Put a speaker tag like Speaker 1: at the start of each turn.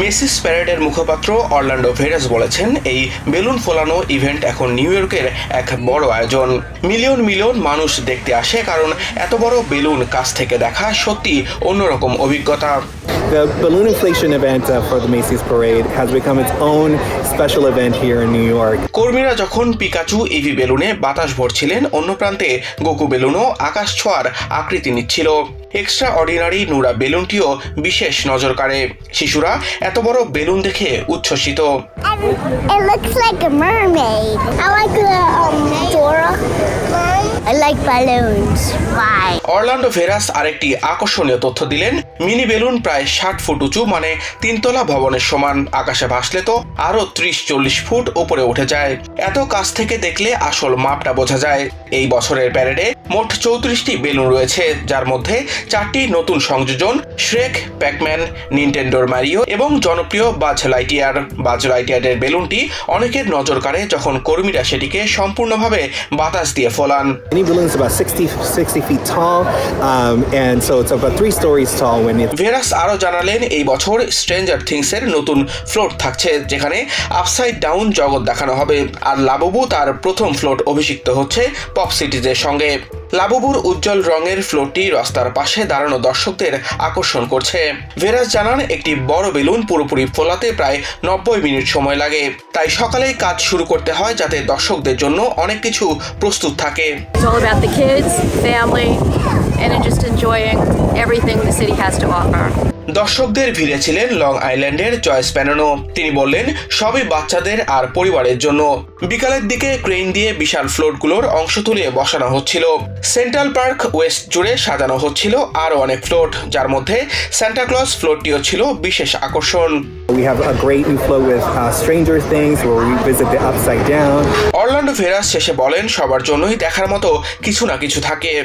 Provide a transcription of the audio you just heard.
Speaker 1: Messi's প্যারেডের মুখপাত্র Orlando ভেরাস বলেছেন, এই বেলুন ফোলানো ইভেন্ট এখন নিউ ইয়র্কের এক বড় আয়োজন। মিলিয়ন মিলিয়ন মানুষ দেখতে আসে, কারণ এত বড় বেলুন কাছ থেকে দেখা সত্যি অন্যরকম অভিজ্ঞতা।
Speaker 2: The balloon inflation event uh, for the Macy's Parade has become its own special event here in New York.
Speaker 1: কর্মীরা যখন পিকাচু ইভি বেলুনে বাতাস ভরছিলেন অন্য প্রান্তে গোকু বেলুনও আকাশ ছোঁয়ার আকৃতি নিচ্ছিল। এক্সট্রা অর্ডিনারি নুরা বেলুনটিও বিশেষ নজর কাড়ে। শিশুরা এত বড় বেলুন দেখে উচ্ছ্বসিত।
Speaker 3: Like balloons. Why?
Speaker 1: Orlando Veras আরেকটি আকর্ষণীয় তথ্য দিলেন, মিনি বেলুন প্রায় ষাট ফুট উঁচু মানে তিনতলা ভবনের সমান আকাশে ভাসলে তো আরও ত্রিশ চল্লিশ ফুট উপরে উঠে যায় এত কাছ থেকে দেখলে আসল মাপটা বোঝা যায় এই বছরের প্যারেডে মোট চৌত্রিশটি বেলুন রয়েছে যার মধ্যে চারটি নতুন সংযোজন শ্রেক প্যাকম্যান নিনটেন্ডোর ম্যারিও এবং জনপ্রিয় বাজ লাইটিয়ার বাজ লাইটিয়ারের বেলুনটি অনেকের নজর কাড়ে যখন কর্মীরা সেটিকে সম্পূর্ণভাবে বাতাস দিয়ে ফোলান।
Speaker 2: Any balloon is about 60, 60 feet tall, um,
Speaker 1: ভেরাস আরও জানালেন এই বছর স্ট্রেঞ্জার থিংসের নতুন ফ্লোট থাকছে যেখানে আপসাইড ডাউন জগৎ দেখানো হবে। আর লাববু তার প্রথম ফ্লোট অভিষিক্ত হচ্ছে পপ সিটিজের সঙ্গে। লাববুর উজ্জ্বল রঙের ফ্লোরটি রাস্তার পাশে দাঁড়ানো দর্শকদের আকর্ষণ করছে। ভেরাজ জানান, একটি বড় বেলুন পুরোপুরি ফোলাতে প্রায় নব্বই মিনিট সময় লাগে। তাই সকালেই কাজ শুরু করতে হয় যাতে দর্শকদের জন্য অনেক কিছু প্রস্তুত থাকে।
Speaker 4: And just enjoying everything the city has to offer.
Speaker 1: দর্শকদের ভিড়ে ছিলেন লং আইল্যান্ডের জয়েস প্যানানো তিনি বললেন সবই বাচ্চাদের আর পরিবারের জন্য। বিকালের দিকে ক্রেন দিয়ে বিশাল ফ্লোটগুলোর অংশ তুলে বসানো হচ্ছিল। সেন্ট্রাল পার্ক ওয়েস্ট জুড়ে সাজানো হচ্ছিল আরও অনেক ফ্লোট যার মধ্যে স্যান্টাক্লজ ফ্লোরটিও ছিল বিশেষ আকর্ষণ।
Speaker 2: We have a great new float with uh, Stranger Things where we visit the upside down.
Speaker 1: Orlando Veras শেষে বলেন সবার জন্যই দেখার মতো কিছু না কিছু থাকে।